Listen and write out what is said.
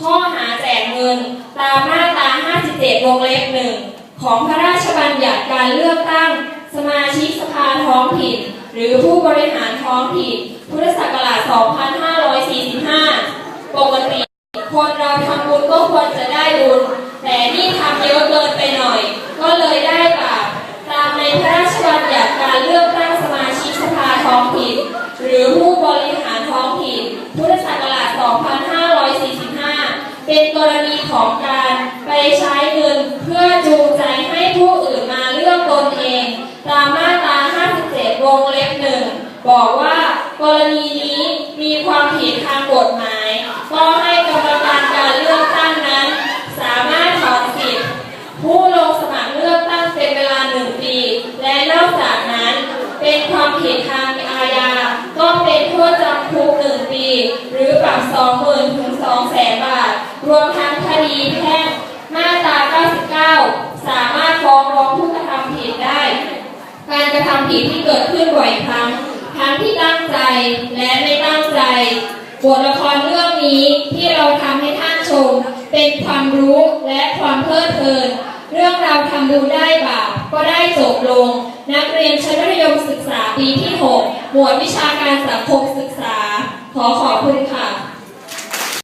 ข้อหาแจกเงินตามมาตรา 57 วงเล็บหนึ่งของพระราชบัญญัติการเลือกตั้ง สมาชิกสภาท้องถิ่น หรือผู้บริหารท้องถิ่น พุทธศักราช 2545 ปกติ คนเราทำบุญก็ควรจะได้บุญ แต่นี่ทำเยอะเกินไปหน่อย ก็เลยได้บาปตามในพระราชบัญญัติการเลือกตั้งสมาชิกสภาท้องถิ่น หรือผู้บริหารท้องถิ่น พุทธศักราช 2545 เป็นกรณีของการไปใช้เงินเพื่อจูงใจให้ผู้อื่นมาเลือกตนเอง ตามมาตรา 57 วงเล็บหนึ่งบอกว่ากรณีนี้มีความผิดทางกฎหมาย ก็ให้กรรมการการเลือกตั้งนั้น สามารถถอนสิทธิ์ผู้ลงสมัครเลือกตั้งเป็นเวลาหนึ่งปี และนอกจากนั้น เป็นความผิดทางอาญา ก็เป็นโทษจำคุกหนึ่งปี หรือปรับสองหมื่นถึงสองแสนบาท รวมทั้งคดีแพ่งมาตรา 99 สามารถฟ้องร้องผู้กระทำผิดได้ การกระทำผิดที่เกิดขึ้นบ่อยครั้ง ทั้งที่ตั้งใจและไม่ตั้งใจ บทละครเรื่องนี้ที่เราทำให้ท่านชม เป็นความรู้และความเพลิดเพลิน เรื่องราวทำบุญได้บาปก็ได้จบลง นักเรียนชั้นมัธยมศึกษาปีที่ 6 หมวดวิชาการสังคมศึกษา ขอขอบคุณค่ะ